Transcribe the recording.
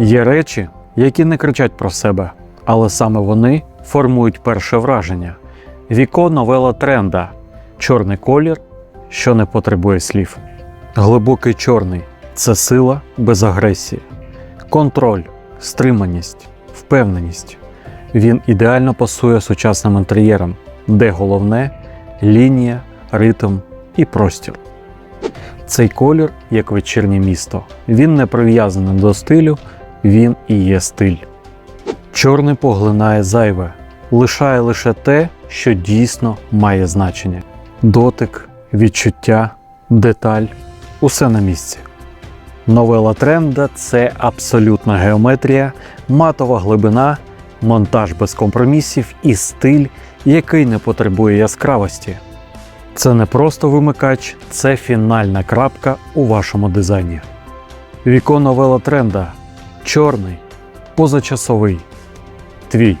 Є речі, які не кричать про себе, але саме вони формують перше враження. Віко новела тренда, чорний колір, що не потребує слів. Глибокий чорний це сила без агресії, контроль, стриманість, впевненість. Він ідеально пасує сучасним інтер'єрам, де головне лінія, ритм і простір. Цей колір як вечірнє місто. Він не прив'язаний до стилю, він і є стиль. Чорний поглинає зайве, лишає лише те, що дійсно має значення: дотик, відчуття, деталь усе на місці. Новела тренда це абсолютна геометрія, матова глибина, монтаж без компромісів і стиль, який не потребує яскравості. Це не просто вимикач, це фінальна крапка у вашому дизайні. Віко новела тренда чорний, позачасовий. Твій.